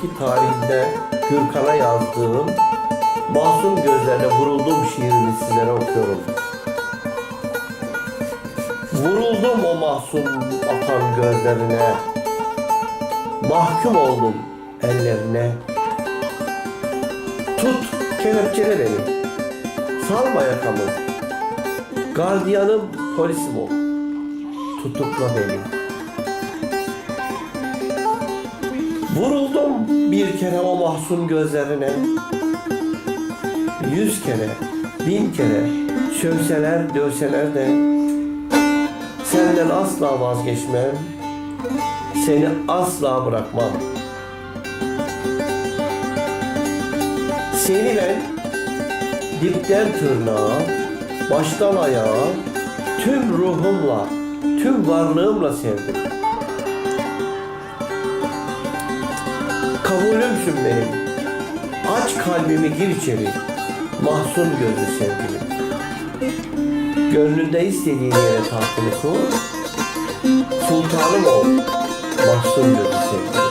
Belki tarihinde Gürkan'a yazdığım Masum gözlerle vurulduğum şiirini sizlere okuyorum. Vuruldum o mahzun akan gözlerine. Mahkum oldum ellerine. Tut kelepçele beni. Salma yakamı. Gardiyanım polisim ol Tutukla beni Vuruldum bir kere o mahzun gözlerine Yüz kere, bin kere Sövseler, dövseler de Senden asla vazgeçmem Seni asla bırakmam Seni ben dipten tırnağa, baştan ayağa, tüm ruhumla, tüm varlığımla sevdim. Kabulümsün benim. Aç kalbimi gir içeri. Mahzun gözlü sevgilim. Gönlünde istediğin yere tahtını kur. Sultanım ol. Mahzun gözlü sevgilim.